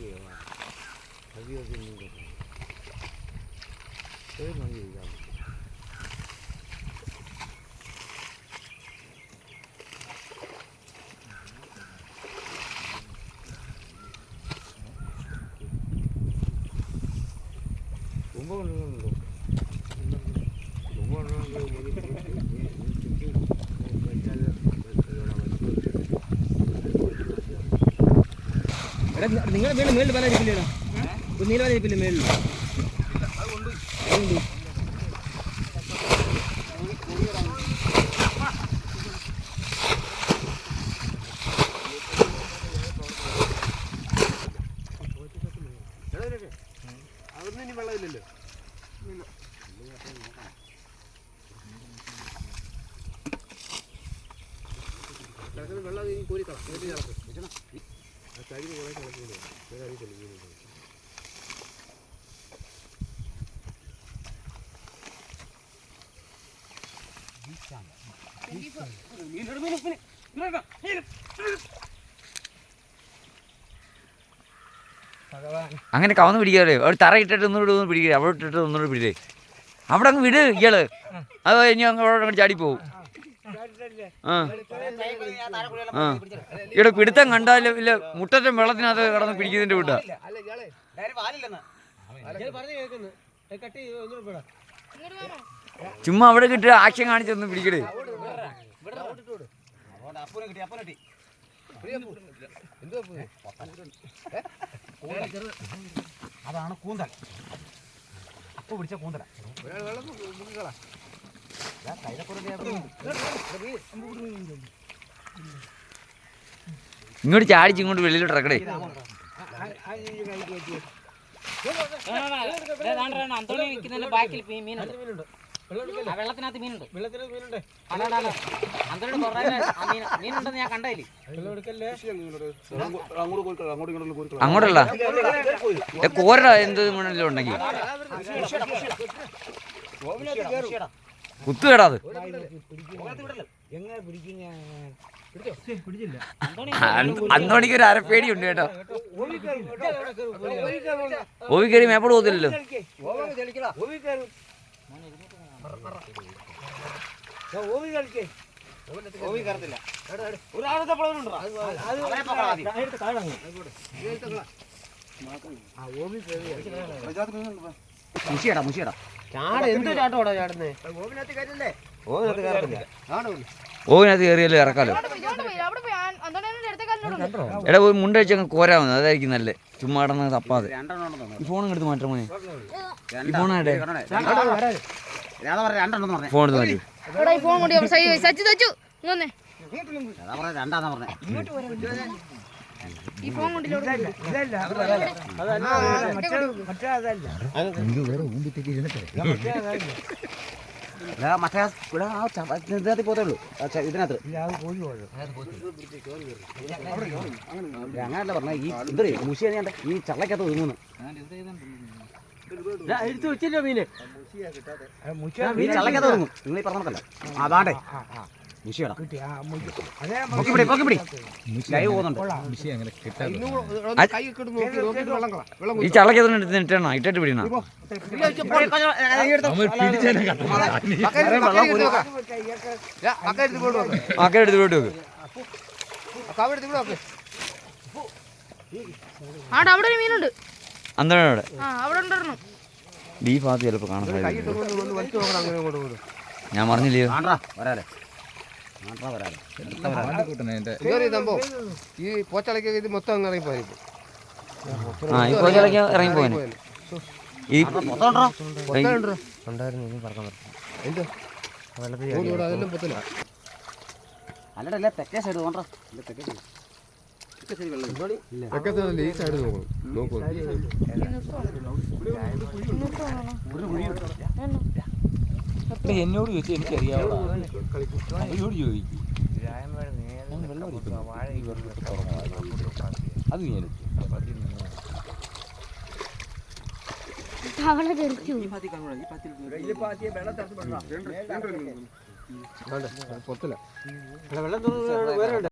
갈게요. 여기 여기 있는 거 봐. 제일 먼저 이거. 농구하는 거, 농구하는 거, 보니까. നിങ്ങളുടെ വീണ്ടും മേളിൽ വല ഇരിക്കില്ലേടാ നീല വല ഇരിക്കില്ല മേളിൽ അതുണ്ട് അതൊന്നും ഇനി വെള്ളമില്ലല്ലോ വെള്ളം കോരി കള. കോരി കിടക്കും ആ കരിന് കുറേ കിടക്കുന്നുണ്ട് വേറെ ആരും തെളിയുന്നുണ്ട് അങ്ങനെ കവന്ന് പിടിക്കാല്ലേ അവിടെ തറ ഇട്ടിട്ട് ഒന്നുകൂടി ഒന്ന് പിടിക്കുക അവിടെ ഇട്ടിട്ട് ഒന്നുകൂടെ പിടിക്കേ. അവിടെ അങ്ങ് വിട് ഇയാൾ. അത് കഴിഞ്ഞ് അങ്ങ് അവിടെ ചാടി ചാടിപ്പോവും ആ. ആ. ഇവിടെ പിടുത്തം കണ്ടാലും ഇല്ല മുട്ടറ്റം വെള്ളത്തിനകത്ത് കിടന്ന് പിടിക്കുന്നതിന്റെ പോടാ. ചുമ്മാ അവിടെ കിട്ടിയ ആക്ഷൻ കാണിച്ചൊന്ന് പിടിക്കടേ. അതാണ് കൂന്തൽ. അപ്പൊ പിടിച്ച കൂന്തല. ഇങ്ങോട്ട് ചാടിച്ച് ഇങ്ങോട്ട് വെളിയിലോട്ട് ഇറക്കടേ. വെള്ളത്തിനകത്ത് ഞാൻ അങ്ങോട്ടല്ല കോരടാ എന്ത് ഉണ്ടെങ്കിൽ കുത്തുകേടാ അത്. അന്തോണിക്ക് പിടിക്കുന്ന പിടിച്ചില്ല അന്നോണിക്ക് ഒരു അരപ്പേടി ഉണ്ട് കേട്ടോ. ഓവി കയറി മേപ്പോട് പോകത്തില്ലല്ലോ. മുഷിയടാ മുഷിയടാ. ചാട എന്ത് ചാട്ടോടാ ചാടുന്നേ? ഓവിനകത്ത് കയറത്തില്ല. ഓവിനകത്ത് ഇറക്കാലോ. എടാ പോയി മുണ്ട വെച്ച് അങ്ങ് കോരാവുന്നത് അതായിരിക്കും നല്ലത് ചുമ്മാ കിടന്ന് തപ്പാതെ. ഈ ഫോൺ എടുത്ത് മാറ്റാൻ മോനെ. ഈ പറഞ്ഞ ഫോൺ എടുത്ത് മാറ്റി. ഫോൺ കൊണ്ട്. സച്ചി സച്ചു. രണ്ടാന്നാ പറഞ്ഞേ. ഇതാ മറ്റേ ഇവിടെ ആ ഇതിനകത്ത് ഇതിനകത്ത്. അങ്ങനല്ല പറഞ്ഞ ഈ എന്തേ മുഷി അറിയാണ്ട് ഈ ചള്ളക്കകത്ത് ഒതുങ്ങുന്നു എടുത്തു വെച്ചില്ലോ മീന്. ഈ ചള്ളക്കകത്ത് ഒതുങ്ങും. നിങ്ങൾ ഈ പറഞ്ഞതല്ല അതാണ്ടേ പിടി പിടി. ലൈവ് പോകുന്നുണ്ട്. ഈ എടുത്ത് ഇട്ടണോ ഇട്ടിട്ട് പോയിട്ട് വെക്ക്. അവിടെ ഒരു മീനുണ്ട്. അവിടെ. ഭാഗത്ത് ചിലപ്പോൾ കാണാൻ പോലും ഞാൻ പറഞ്ഞില്ലയോ? വരാലേ ഈ പോച്ചളയ്ക്ക് ഇത് മൊത്തം അങ്ങ് ഇറങ്ങി പോയി ആ ഈ കോച്ചലൊക്കെ ഇറങ്ങി പോകാൻ ഈ അല്ലടല്ല തെക്കേ സൈഡ് തോണ്ടാ തെക്കേ സൈഡ് വെക്കത്തില്ല ഈ സൈഡ് നോക്കണം നോക്കണം എന്നോട് ചോദിച്ചാൽ എനിക്ക് അവരോട് ചോദിക്കും. അത് ഞാൻ തവള തെറിച്ചു. വെള്ളം വേറെ